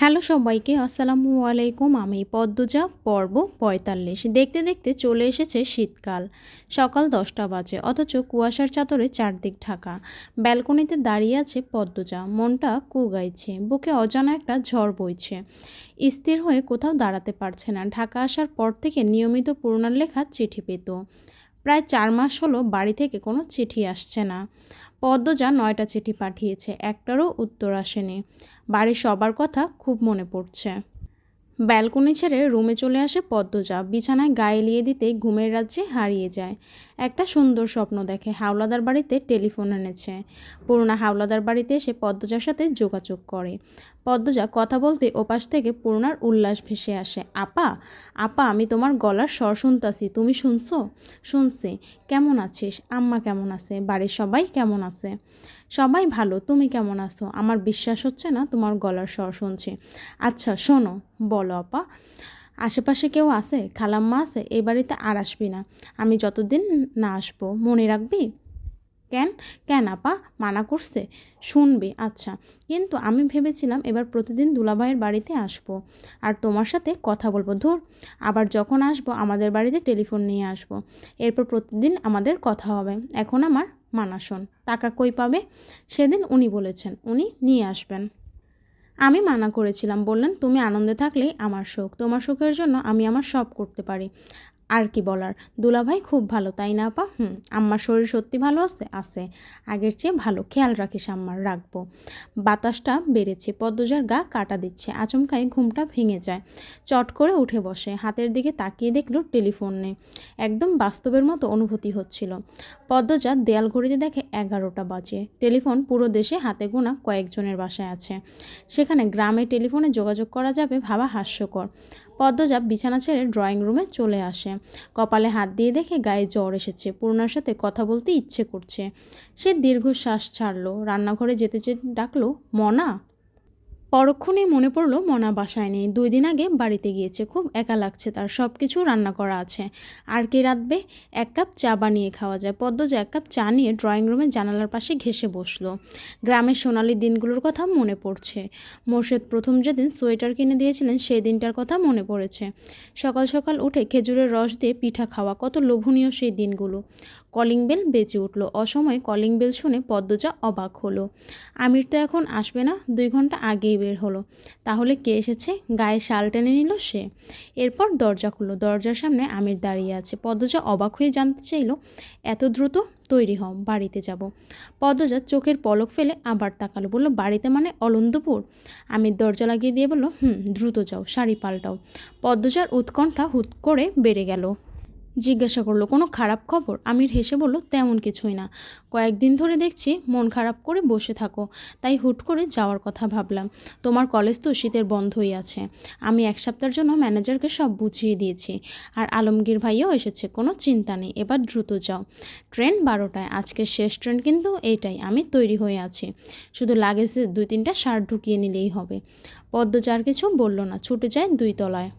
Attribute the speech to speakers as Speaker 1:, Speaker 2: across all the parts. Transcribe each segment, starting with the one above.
Speaker 1: Hello সবাইকে, আসসালামু আলাইকুম। আমি পদ্মজা, পর্ব পঁয়তাল্লিশ। দেখতে দেখতে চলে এসেছে শীতকাল। সকাল দশটা বাজে, অথচ কুয়াশার চাদরে চারদিক ঢাকা। ব্যালকনিতে দাঁড়িয়ে আছে পদ্মজা। মনটা কু গাইছে, বুকে অজানা একটা ঝড় বইছে। স্থির হয়ে কোথাও দাঁড়াতে পারছে না। ঢাকা আসার পর থেকে নিয়মিত পূর্ণার লেখা চিঠি পেত। প্রায় চার মাস হলো বাড়ি থেকে কোনো চিঠি আসছে না। পদ্মজা নয়টা চিঠি পাঠিয়েছে, একটারও উত্তর আসেনি। বাড়ির সবার কথা খুব মনে পড়ছে। ব্যালকনি ছেড়ে রুমে চলে আসে পদ্মজা। বিছানায় গায়ে লিয়ে দিতে ঘুমের রাজ্যে হারিয়ে যায়। একটা সুন্দর স্বপ্ন দেখে, হাওলাদার বাড়িতে টেলিফোন এনেছে। পুরোনা হাওলাদার বাড়িতে এসে পদ্মজার সাথে যোগাযোগ করে। পদ্মজা কথা বলতে ওপাশ থেকে পূর্ণার উল্লাস ভেসে আসে। আপা আপা, আমি তোমার গলার স্বর শুনতাছি, তুমি শুনছো? শুনছি। কেমন আছিস? আম্মা কেমন আছে? বাড়ির সবাই কেমন আছে? সবাই ভালো, তুমি কেমন আছো? আমার বিশ্বাস হচ্ছে না তোমার গলার স্বর শুনছি। আচ্ছা শোনো, বলো আপা। আশেপাশে কেউ আছে? খালাম্মা আছে? এই বাড়িতে আর আসবি না। আমি যতদিন না আসব, মনে রাখবি? কেন? কেন আপা? মানা করছে? শুনবে আচ্ছা। কিন্তু আমি ভেবেছিলাম এবার প্রতিদিন দুলাভাইয়ের বাড়িতে আসব। আর তোমার সাথে কথা বলব, ধুর। আবার যখন আসব, আমাদের বাড়িতে টেলিফোন নিয়ে আসব। এরপর প্রতিদিন আমাদের কথা হবে। এখন আমার মানা শোন। টাকা কই পাবে? সেদিন উনি বলেছেন, উনি নিয়ে আসবেন। আমি মানা করেছিলাম, বললেন, তুমি আনন্দে থাকলেই আমার সুখ তোমার সুখের জন্য আমি আমার সব করতে পারি। আর কি বলার? দুলাভাই খুব ভালো, তাই না আপা? হুম, আম্মার শরীর সত্যি ভালো আছে? আছে। আগের চেয়ে ভালো, খেয়াল রাখিস আম্মার, রাখব। বাতাসটা বেড়েছে, পদ্মজার গা কাটা দিচ্ছে, আচমকাই ঘুমটা ভেঙে যায়। চট করে উঠে বসে, হাতের দিকে তাকিয়ে দেখল টেলিফোন নেই। একদম বাস্তবের মতো অনুভূতি হচ্ছিল। পদ্মজা দেয়াল ঘড়িতে দেখে এগারোটা বাজে। টেলিফোন পুরো দেশে হাতে গোনা কয়েকজনের বাসায় আছে। সেখানে গ্রামে টেলিফোনে যোগাযোগ করা যাবে ভাবা হাস্যকর। পদ্মজা বিছানা ছেড়ে ড্রয়িং রুমে চলে আসে। কপালে হাত দিয়ে দেখে গায়ে জ্বর এসেছে। পূর্ণার সাথে কথা বলতে ইচ্ছে করছে। সে দীর্ঘশ্বাস ছাড়লো। রান্নাঘরে যেতে যেতে ডাকলো, মনা! পরক্ষণেই মনে পড়ল মনা বাসায় নেই। দুই দিন আগে বাড়িতে গিয়েছে খুব, একা লাগছে তার। সব কিছু রান্না করা আছে। আর কি রাঁধবে? এক কাপ চা বানিয়ে খাওয়া যায়। পদ্মজা এক কাপ চা নিয়ে ড্রয়িং রুমে জানালার পাশে ঘেসে বসল। গ্রামের সোনালি দিনগুলোর কথা মনে পড়ছে। মোর্শেদ প্রথম যেদিন সোয়েটার কিনে দিয়েছিলেন, সেই দিনটার কথা মনে পড়েছে। সকাল সকাল উঠে খেজুরের রস দিয়ে পিঠা খাওয়া, কত লোভনীয় সেই দিনগুলো। কলিং বেল বেজে উঠল। অসময়ে কলিং বেল শুনে পদ্মজা অবাক হলো। আমির তো এখন আসবে না, দুই ঘণ্টা আগেই বের হলো। তাহলে কে এসেছে? গায়ে শাল টেনে নিল সে। এরপর দরজা খুললো। দরজার সামনে আমির দাঁড়িয়ে আছে। পদ্মজা অবাক হয়ে জানতে চাইল, এত দ্রুত তৈরি হও, বাড়িতে যাব। পদ্মজা চোখের পলক ফেলে আবার তাকালো, বলল, বাড়িতে মানে অলন্দপুর আমির দরজা লাগিয়ে দিয়ে বলল, হুম, দ্রুত যাও, শাড়ি পাল্টাও। পদ্মজার উৎকণ্ঠা হুট করে বেড়ে গেল। জিজ্ঞাসা করল, কোনো খারাপ খবর? আমির হেসে বলল, তেমন কিছুই না। কয়েকদিন ধরে দেখছি মন খারাপ করে বসে থাকো। তাই হুট করে যাওয়ার কথা ভাবলাম। তোমার কলেজ তো শীতের বন্ধই আছে। আমি এক সপ্তাহের জন্য ম্যানেজারকে সব বুঝিয়ে দিয়েছি। আর আলমগীর ভাইও এসেছে, কোনো চিন্তা নেই। এবার দ্রুত যাও। ট্রেন বারোটায়, আজকে শেষ ট্রেন কিন্তু এইটাই। আমি তৈরি হয়ে আছি। শুধু লাগেজে দুই তিনটা শার্ট ঢুকিয়ে নিলেই হবে। পদ্মচার কিছু বলল না, ছুটে যায় দুই তলায়।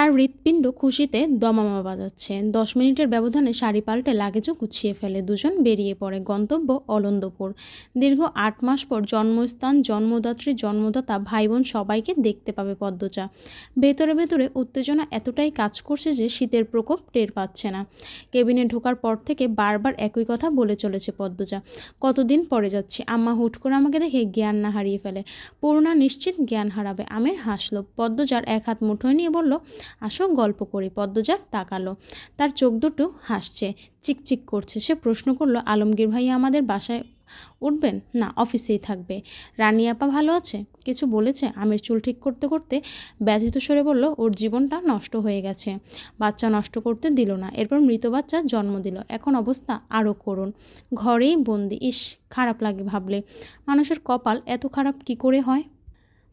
Speaker 1: তার হৃৎপিণ্ড খুশিতে দমামা বাজাচ্ছে। দশ মিনিটের ব্যবধানে শাড়ি পাল্টে লাগেজও গুছিয়ে ফেলে। দুজন বেরিয়ে পড়ে গন্তব্য অলন্দপুর। দীর্ঘ আট মাস পর জন্মস্থান, জন্মদাত্রী, জন্মদাতা ভাই বোন সবাইকে দেখতে পাবে পদ্মচা ভেতরে ভেতরে উত্তেজনা এতটাই কাজ করছে যে শীতের প্রকোপ টের পাচ্ছে না। কেবিনে ঢোকার পর থেকে বারবার একই কথা বলে চলেছে পদ্মজা। কতদিন পরে যাচ্ছি? আম্মা হুট করে আমাকে দেখে জ্ঞান না হারিয়ে ফেলে। পূর্ণা নিশ্চিত জ্ঞান হারাবে। আমের হাসলো। পদ্মজার এক হাত মুঠোয় নিয়ে বলল আসো, গল্প করি। পদ্মজার তাকালো। তার চোখ দুটো হাসছে, চিকচিক করছে। সে প্রশ্ন করল, আলমগীর ভাইয়া আমাদের বাসায় উঠবেন? না, অফিসেই থাকবে। রানী আপা ভালো আছে? কিছু বলেছে? আমির চুল ঠিক করতে করতে ব্যথিত সরে বলল, ওর জীবনটা নষ্ট হয়ে গেছে। বাচ্চা নষ্ট করতে দিল না। এরপর মৃত বাচ্চা জন্ম দিল। এখন অবস্থা আরও করুন ঘরেই বন্দি। ইস, খারাপ লাগে ভাবলে। মানুষের কপাল এত খারাপ কি করে হয়?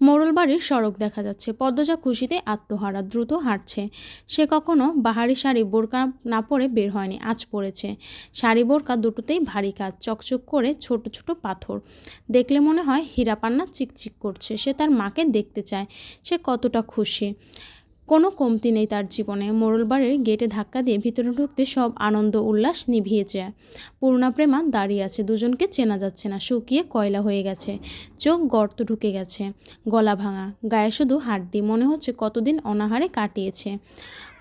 Speaker 1: মোড়ল বাড়ির সড়ক দেখা যাচ্ছে। পদ্মজা খুশিতে আত্মহারা, দ্রুত হাঁটছে। সে কখনো বাহারি শাড়ি বোরকা না পরে বের হয়নি, আজ পড়েছে শাড়ি বোরকা দুটোতেই ভারী কাজ, চকচক করে ছোট ছোট পাথর। দেখলে মনে হয় হীরাপান্না চিকচিক করছে, সে তার মাকে দেখতে চায়, সে কতটা খুশি। কোনো কমতি নেই তার জীবনে। মোরলবাড়ির গেটে ধাক্কা দিয়ে ভিতরে ঢুকতে সব আনন্দ উল্লাস নিভিয়ে যায়। পূর্ণা প্রেমা দাঁড়িয়ে আছে, দুজনকে চেনা যাচ্ছে না, শুকিয়ে কয়লা হয়ে গেছে, চোখ গর্ত ঢুকে গেছে, গলা ভাঙা, গায়ে শুধু হাড্ডি, মনে হচ্ছে কতদিন অনাহারে কাটিয়েছে।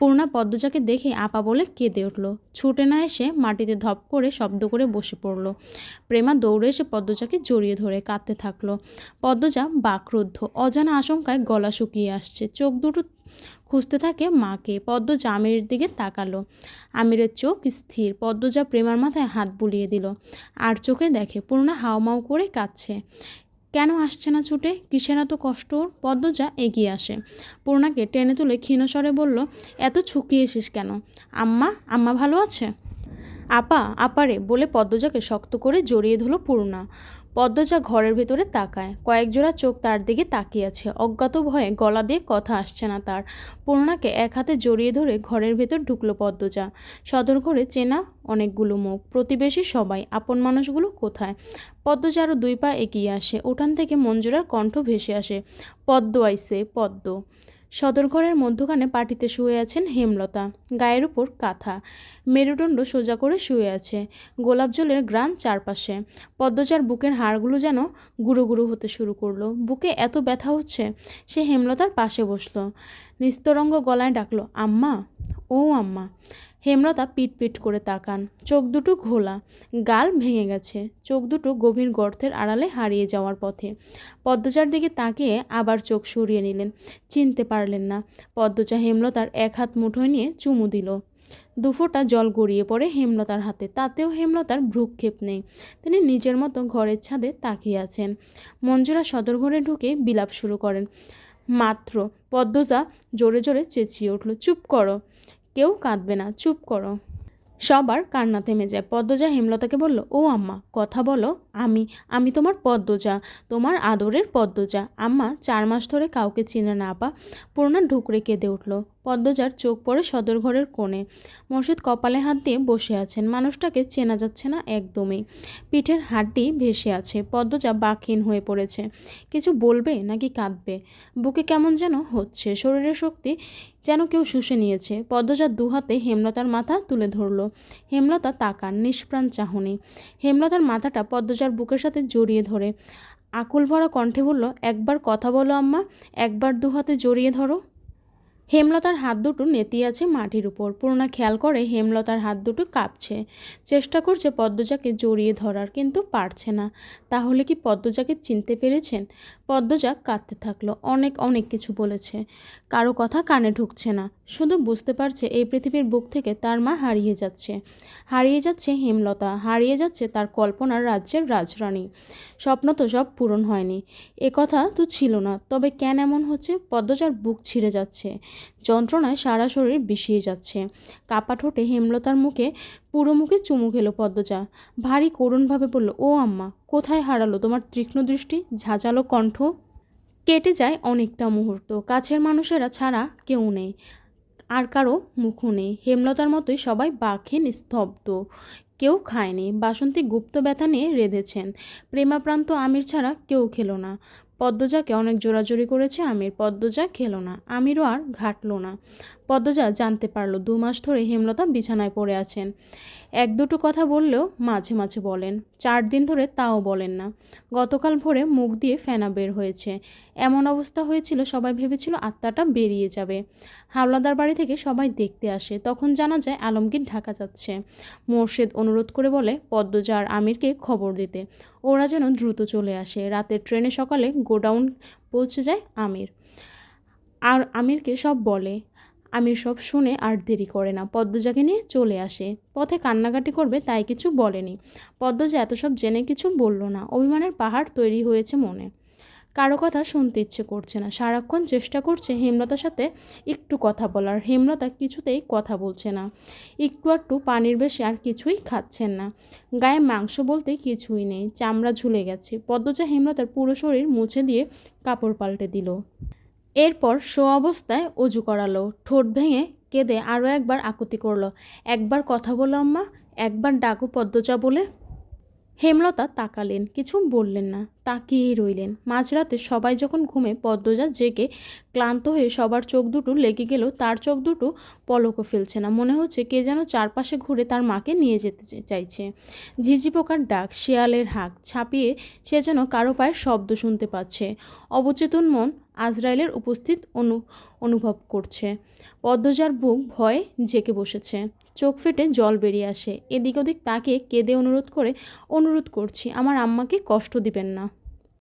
Speaker 1: পূর্ণা পদ্মজাকে দেখে আপা বলে কেঁদে উঠল। ছুটে না এসে মাটিতে ধপ করে শব্দ করে বসে পড়ল। প্রেমা দৌড়ে এসে পদ্মজাকে জড়িয়ে ধরে কাঁদতে থাকল। পদ্মজা বাকরুদ্ধ, অজানা আশঙ্কায় গলা শুকিয়ে আসছে। চোখ দুটো খুঁজতে থাকে মাকে। পদ্মজা আমিরের দিকে তাকালো। আমিরের চোখ স্থির। পদ্মজা প্রেমার মাথায় হাত বুলিয়ে দিল। আর চোখে দেখে পূর্ণা হাওমাও করে কাঁদছে। কেন আসছে না ছুটে? কিসের এত কষ্ট? পদ্মজা এগিয়ে আসে। পূর্ণাকে টেনে তুলে ক্ষীণস্বরে বলল, এত ছুকিয়েছিস কেন? আম্মা আম্মা ভালো আছে? আপা, আপারে, বলে পদ্মজাকে শক্ত করে জড়িয়ে ধরল পূর্ণা। পদ্মজা ঘরের ভেতরে তাকায়। কয়েক জোড়া চোখ তার দিকে তাকিয়ে আছে অজ্ঞাত ভয়ে গলা দিয়ে কথা আসছে না তার। পূর্ণাকে এক হাতে জড়িয়ে ধরে ঘরের ভেতর ঢুকলো পদ্মজা। সদর ঘরে চেনা অনেকগুলো মুখ। প্রতিবেশী সবাই। আপন মানুষগুলো কোথায়? পদ্মজা আরও দুই পা এগিয়ে আসে। উঠান থেকে মঞ্জুরার কণ্ঠ ভেসে আসে। পদ্ম আইসে, পদ্ম। সদরঘরের মধ্যখানে পাটিতে শুয়ে আছেন হেমলতা। গায়ের উপর কাঁথা। মেরুদণ্ড সোজা করে শুয়ে আছে। গোলাপ জলের গ্রান চারপাশে। পদ্মজার বুকের হাড়গুলো যেন গুঁড়ো গুঁড়ো হতে শুরু করল। বুকে এত ব্যথা হচ্ছে, সে হেমলতার পাশে বসল। নিস্তরঙ্গ গলায় ডাকলো, আম্মা, ও আম্মা। হেমলতা পিট পিট করে তাকান। চোখ দুটো ঘোলা, গাল ভেঙে গেছে। চোখ দুটো গভীর গর্তের আড়ালে হারিয়ে যাওয়ার পথে। পদ্মচার দিকে তাকিয়ে আবার চোখ সরিয়ে নিলেন। চিনতে পারলেন না। পদ্মচা হেমলতার এক হাত মুঠোয় নিয়ে চুমু দিল। দুফোঁটা জল গড়িয়ে পড়ে হেমলতার হাতে। তাতেও হেমলতার ভ্রুক্ষেপ নেই। তিনি নিজের মতো ঘরের ছাদে তাকিয়ে আছেন। মঞ্জুরা সদর ঘরে ঢুকে বিলাপ শুরু করেন। মাত্র পদ্মজা জোরে জোরে চেঁচিয়ে উঠল, চুপ করো। কেউ কাঁদবে না, চুপ করো। সবার কান্না থেমে যায়। পদ্মজা হেমলতাকে বলল, ও আম্মা, কথা বলো, আমি আমি তোমার পদ্মজা, তোমার আদরের পদ্মজা। আম্মা, চার মাস ধরে কাউকে চিনে না আপা। পূর্ণা ঢুকরে কেঁদে উঠল। পদ্মজার চোখ পড়ে সদর ঘরের কোণে। মসজিদ কপালে হাত দিয়ে বসে আছেন। মানুষটাকে চেনা যাচ্ছে না একদমই। পিঠের হাড্ডি ভেসে আছে। পদ্মজা বাকহীন হয়ে পড়েছে। কিছু বলবে নাকি কাঁদবে? বুকে কেমন যেন হচ্ছে। শরীরের শক্তি যেন কেউ শুষে নিয়েছে। পদ্মজার দুহাতে হেমলতার মাথা তুলে ধরল। হেমলতা তাকান, নিষ্প্রাণ চাহনি। হেমলতার মাথাটা পদ্মজার বুকের সাথে জড়িয়ে ধরে। আকুল ভরা কণ্ঠে বলল, একবার কথা বলো আম্মা। একবার দুহাতে জড়িয়ে ধরো। হেমলতার হাত দুটো নেতি আছে মাটির উপর। পুরোনা খেয়াল করে, হেমলতার হাত দুটো কাঁপছে। চেষ্টা করছে পদ্মজাকে জড়িয়ে ধরার, কিন্তু পারছে না। তাহলে কি পদ্মজাকে চিনতে পেরেছেন? পদ্মজা কাঁদতে থাকল। অনেক অনেক কিছু বলেছে। কারও কথা কানে ঢুকছে না। শুধু বুঝতে পারছে এই পৃথিবীর বুক থেকে তার মা হারিয়ে যাচ্ছে। হারিয়ে যাচ্ছে হেমলতা। হারিয়ে যাচ্ছে তার কল্পনার রাজ্যের রাজরানী। স্বপ্ন তো সব পূরণ হয়নি। এ কথা তো ছিল না। তবে কেন এমন হচ্ছে? পদ্মজার বুক ছিঁড়ে যাচ্ছে। যন্ত্রণায় সারা শরীর বিষিয়ে যাচ্ছে। কাপা ঠোঁটে হেমলতার মুখে পুরো মুখে চুমু খেলো পদ্মজা। ভারী করুণভাবে বলল, ও আম্মা কোথায় হারালো তোমার তীক্ষ্ণ দৃষ্টি, ঝাঁঝালো কণ্ঠ? কেটে যায় অনেকটা মুহূর্ত। কাছের মানুষেরা ছাড়া কেউ নেই, আর কারও মুখও নেই। হেমলতার মতোই সবাই বাঘে স্তব্ধ কেউ খায়নি। বাসন্তী গুপ্ত ব্যথা নিয়ে রেঁধেছেন। প্রেমাপ্রান্ত আমির ছাড়া কেউ খেলো না। পদ্মজাকে অনেক জোরাজোরি করেছে আমির। পদ্মজা খেলো না। আমিরও আর ঘাটলো না। পদ্মজা জানতে পারল, দু মাস ধরে হেমলতা বিছানায় পড়ে আছেন। এক দুটো কথা বললেও মাঝে মাঝে বলেন, চার দিন ধরে তাও বলেন না। গতকাল ভোরে মুখ দিয়ে ফেনা বের হয়েছে। এমন অবস্থা হয়েছিল, সবাই ভেবেছিল আত্মাটা বেরিয়ে যাবে। হাওলাদার বাড়ি থেকে সবাই দেখতে আসে, তখন জানা যায় আলমগীর ঢাকা যাচ্ছে। মোর্শেদ অনুরোধ করে বলে, পদ্মজা আর আমিরকে খবর দিতে। ওরা যেন দ্রুত চলে আসে। রাতের ট্রেনে সকালে গোডাউন পৌঁছে যায় আমির। আর আমিরকে সব বলে। আমির সব শুনে আর দেরি করে না। পদ্মজাকে নিয়ে চলে আসে। পথে কান্নাকাটি করবে তাই কিছু বলেনি। পদ্মজা এত সব জেনে কিছু বলল না। অভিমানের পাহাড় তৈরি হয়েছে মনে। কারও কথা শুনতে ইচ্ছে করছে না। সারাক্ষণ চেষ্টা করছে হেমলতার সাথে একটু কথা বলার। হেমলতা কিছুতেই কথা বলছে না। একটু একটু পানির বেশি আর কিছুই খাচ্ছেন না। গায়ে মাংস বলতে কিছুই নেই। চামড়া ঝুলে গেছে। পদ্মজা হেমলতার পুরো শরীর মুছে দিয়ে কাপড় পাল্টে দিল। এরপর শো অবস্থায় অজু করালো। ঠোঁট ভেঙে কেঁদে আরও একবার আকুতি করল। একবার কথা বলো আম্মা, একবার ডাকু পদ্মজা বলে। হেমলতা তাকালেন কিছু বললেন না, তাকিয়েই রইলেন। মাঝরাতে সবাই যখন ঘুমে পদ্মজা জেগে ক্লান্ত হয়ে সবার চোখ দুটো লেগে গেলেও তার চোখ দুটো পলকও ফেলছে না। মনে হচ্ছে কে যেন চারপাশে ঘুরে তার মাকে নিয়ে যেতে চাইছে। ঝিঝি পোকার ডাক, শিয়ালের হাঁক ছাপিয়ে সে যেন কারও পায়ের শব্দ শুনতে পাচ্ছে। অবচেতন মন আজরাইলের উপস্থিত অনু অনুভব করছে। পদ্মজার বুক ভয়ে জেকে বসেছে। চোখ ফেটে জল বেরিয়ে আসে। এদিক ওদিক তাকে কেঁদে অনুরোধ করে, অনুরোধ করছি, আমার আম্মাকে কষ্ট দিবেন না।